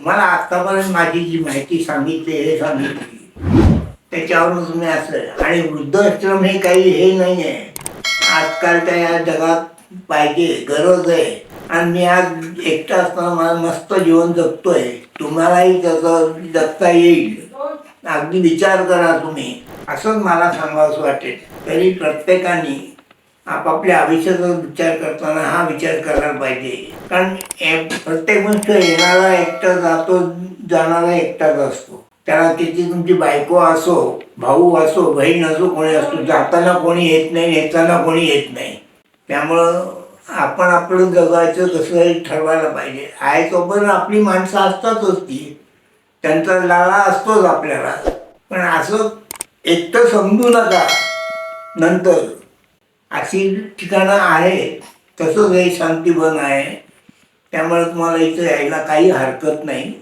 मला आतापर्यंत माझी जी माहिती सांगितली हे सांगितली. त्याच्यावरून तुम्ही असं आणि वृद्धाश्रम हे काही हे नाही आहे आजकालच्या या जगात पाहिजे गरज आहे. आणि मी आज एकटा असताना मला मस्त जीवन जगतोय. तुम्हालाही त्याचं जगता येईल. अगदी विचार करा तुम्ही. असंच मला सांगावंसं वाटेल. तरी प्रत्येकाने आपापल्या आयुष्याचा विचार करताना हा विचार करायला पाहिजे. कारण प्रत्येक गोष्ट येणारा एकटा जातो जाणारा एकटाच असतो. त्याला किती तुमची बायको असो भाऊ असो बहीण असो कोणी असतो जाताना कोणी येत नाही येताना कोणी येत नाही. त्यामुळं आपण आपलं जगायचं कसंही ठरवायला पाहिजे. आहे तोपर्यंत आपली माणसं असतातच ती. त्यांचा लाळा असतोच आपल्याला. पण असं एकटं समजू नका नंतर. अशी ठिकाणं आहेत तसंच हे शांतीवन आहे. त्यामुळे तुम्हाला इथं यायला काही हरकत नाही.